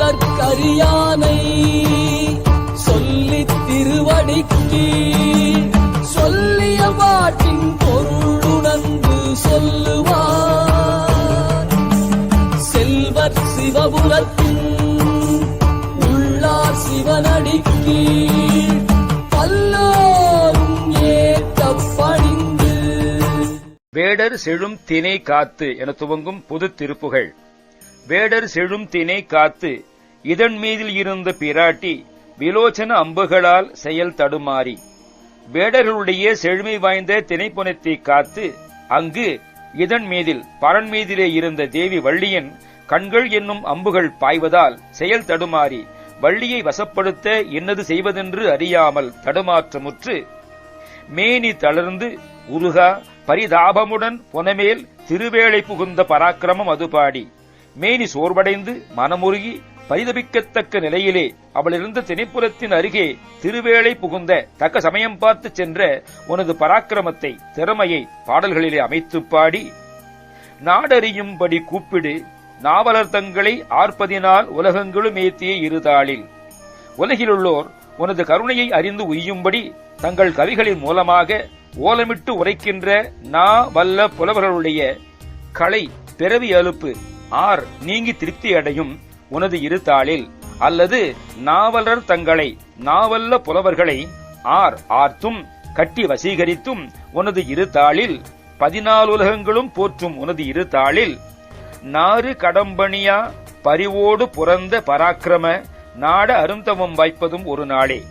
சொல்லற்கரியானை சொல்லித் திருவடிக்கு சொல்லிய பாட்டின் பொருளுணர்ந்து சொல்லுவார். செல்வர் சிவபுரத்தின் உள்ளார் சிவனடிக்கீழ் வேடர் செழும் தினை காத்து என துவங்கும் புது திருப்புகள். வேடர் செழும் தினை காத்து இதன் மீதில் இருந்த பிராட்டி விலோச்சன அம்புகளால் செயல் தடுமாறி. வேடர்களுடைய செழுமை வாய்ந்த திணைப்புணத்தை காத்து அங்கு இதன் மீதில் பரன் மீதிலே இருந்த தேவி வள்ளியின் கண்கள் என்னும் அம்புகள் பாய்வதால் செயல் தடுமாறி வள்ளியை வசப்படுத்த என்னது செய்வதென்று அறியாமல் தடுமாற்றமுற்று மேனி தளர்ந்து உருகா பரிதாபமுடன் புனமேல் திருவேளை புகுந்த பராக்கிரமம் அது பாடி. மேனி சோர்வடைந்து மனமுருகி பரிதபிக்கத்தக்க நிலையிலே அவளிருந்த திணைப்புலத்தின் திணைப்புறத்தின் அருகே திருவேளை புகுந்த தக்க சமயம் பார்த்து சென்ற உனது பராக்கிரமத்தை திறமையை பாடல்களிலே அமைத்துப் பாடி. நாடறியும்படி கூப்பிடு நாவலர் தங்களை ஆர்ப்பதினால் உலகங்களும் ஏத்திய இருதாளில். உலகிலுள்ளோர் உனது கருணையை அறிந்து உய்யும்படி தங்கள் கவிகளின் மூலமாக ஓலமிட்டு உரைக்கின்ற நா வல்ல புலவர்களுடைய களை பிறவி அலுப்பு ஆர் நீங்கி திருப்தி அடையும் உனது இருத்தாளில் அல்லது நாவலர் தங்களை நாவல்ல புலவர்களை ஆர் ஆர்த்தும் கட்டி வசீகரித்தும் உனது இருத்தாளில் பதினாலுலகங்களும் போற்றும் உனது இருத்தாளில் நாறு கடம்பணியா பரிவோடு புறந்த பராக்கிரம நாட அருந்தவம் வாய்ப்பதும் ஒரு நாளே.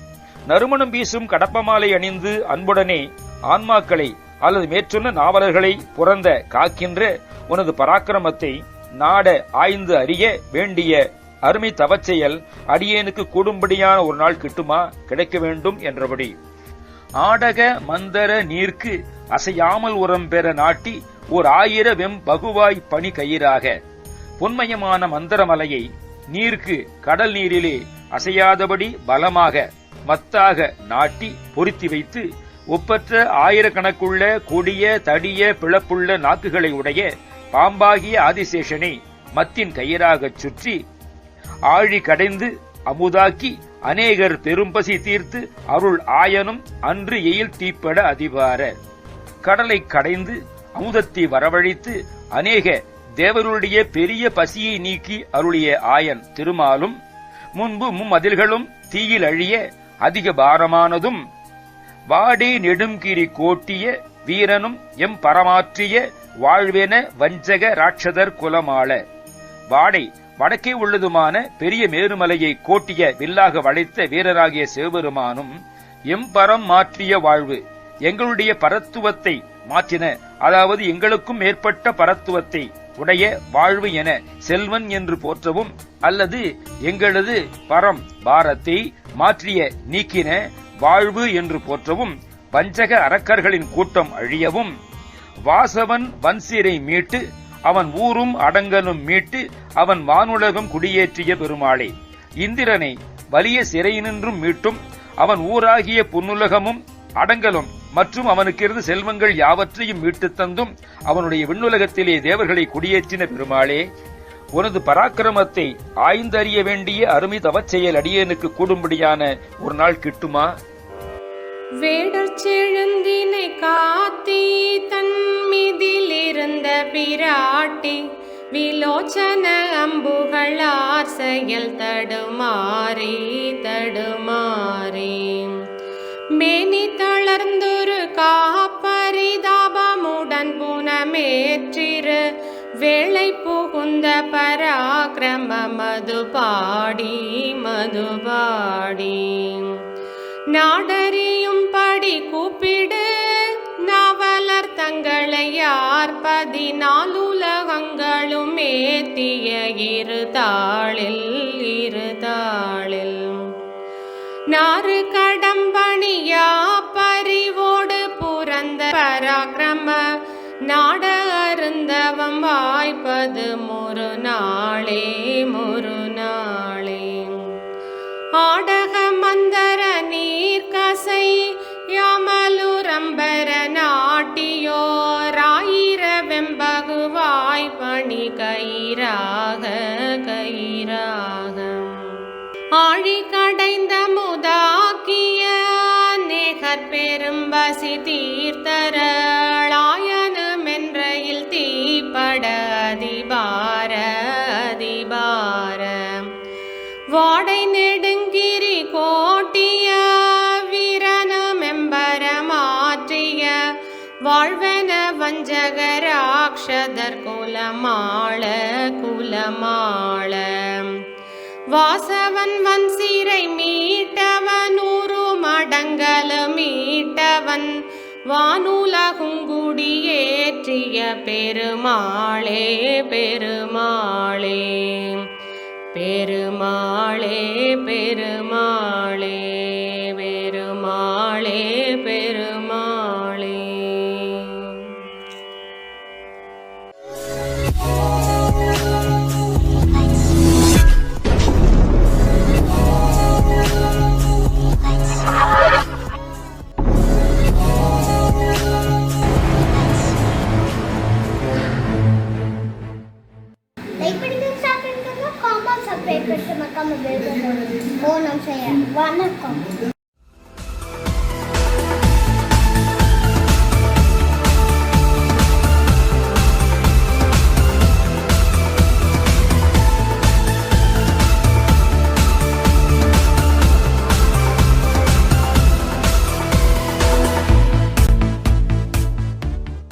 நறுமணம் வீசும் கடப்பமாலை அணிந்து அன்புடனே ஆன்மாக்களை அல்லது மேற்சொன்ன நாவலர்களை புறந்த காக்கின்ற உனது பராக்கிரமத்தை நாட ஆய்ந்து அறிய வேண்டிய அருமை தவச்செயல் அடியேனுக்கு கூடும்படியான ஒரு நாள் கிட்டுமா? கிடைக்க வேண்டும் என்றபடி. ஆடக மந்தர நீர்க்கு அசையாமல் உரம் பெற நாட்டி ஓர் ஆயிர வெம் பகுவாய் பனி கயிறாக. பொன்மயமான மந்தரமலையை நீர்க்கு கடல் நீரிலே அசையாதபடி பலமாக மத்தாக நாட்டி பொருத்தி வைத்து ஒப்பற்ற ஆயிரக்கணக்குள்ள கொடிய தடிய பிளப்புள்ள நாக்குகளை உடைய பாம்பாகிய ஆதிசேஷனை மத்தின் கயிறாகச் சுற்றி ஆழி கடைந்து அமுதாக்கி அநேகர் பெரும்பசி தீர்த்து அருள் ஆயனும் அன்று எயில் தீப்பட அதிபார. கடலை கடைந்து அமுதத்தை வரவழைத்து அநேக தேவருடைய பெரிய பசியை நீக்கி அருளிய ஆயன் திருமாலும் முன்பு மும்மதில்களும் தீயில் அழிய அதிக பாரமானதும் வாடி நெடுங்கிரி கோட்டிய வீரனும் எம் பரமாற்றிய வாழ்வென வஞ்சக ராட்சதர் குலமாள. வாடை வடக்கே உள்ளதுமான பெரிய மேருமலையை கோட்டிய வில்லாக வளைத்த வீரராகிய சிவபெருமானும் எம்பரம் மாற்றிய வாழ்வு எங்களுடைய பரத்துவத்தை மாற்றின அதாவது எங்களுக்கும் மேற்பட்ட பரத்துவத்தை உடைய வாழ்வு என செல்வன் என்று போற்றவும் அல்லது எங்களது பரம் பாரத்தை மாற்றிய நீக்கின வாழ்வு என்று போற்றவும் வஞ்சக அரக்கர்களின் கூட்டம் அழியவும் வாசவன் வன்சீரை மீட்டு அவன் ஊரும் அடங்கலும் மீட்டு அவன் வானுலகம் குடியேற்றிய பெருமாளே இந்திரனை வலிய சிறையினின்றும் மீட்டும் அவன் ஊராகிய புன்னுலகமும் அடங்கலும் மற்றும் அவனுக்கிருந்து செல்வங்கள் யாவற்றையும் மீட்டுத் தந்தும் அவனுடைய விண்ணுலகத்திலே தேவர்களை குடியேற்றின பெருமாளே உனது பராக்கிரமத்தை ஆய்ந்தறிய வேண்டிய அருமை தவச்செயல் அடியனுக்கு கூடும்படியான ஒரு நாள் கிட்டுமா? வேடர் செழுந்தினை காத்தி தன்மிதிலிருந்த பிராட்டி விலோச்சன அம்புகளார் செயல் தடுமாறி தடுமாறி. மேனி தளர்ந்தொரு காப்பரிதாபமுடன் புனமேற்றிரு வேளை புகுந்த பராக்கிரம மதுபாடி மதுபாடி நாடறியும்படி கூப்பிடு. நவலர் தங்களை யார்? பதினாலுலகங்களும் ஏத்திய இரு தாளில் இரு தாளில். நாறு கடம்பணியா? பறிவோடு புறந்த பராக்கிரம. நாட அருந்தவம் வாய்ப்பது முரு நாளே முரு நாளே. ஆட பணி கயிறாக கயிறாக ஆழி கடைந்த முதாக்கிய நேகற்பெரும் பசி தீர்த்தர. வாழ்வன வஞ்சகராக்ஷதர் குலமாள குலமாள. வாசவன் வன் சீரை மீட்டவன் ஊரு மடங்கல மீட்டவன். வானுலகுங்குடியேற்றிய பெருமாளே பெருமாளே. பெருமாளே பெருமாளே. sa paper sa magkamabay ko. Oo, nang saya.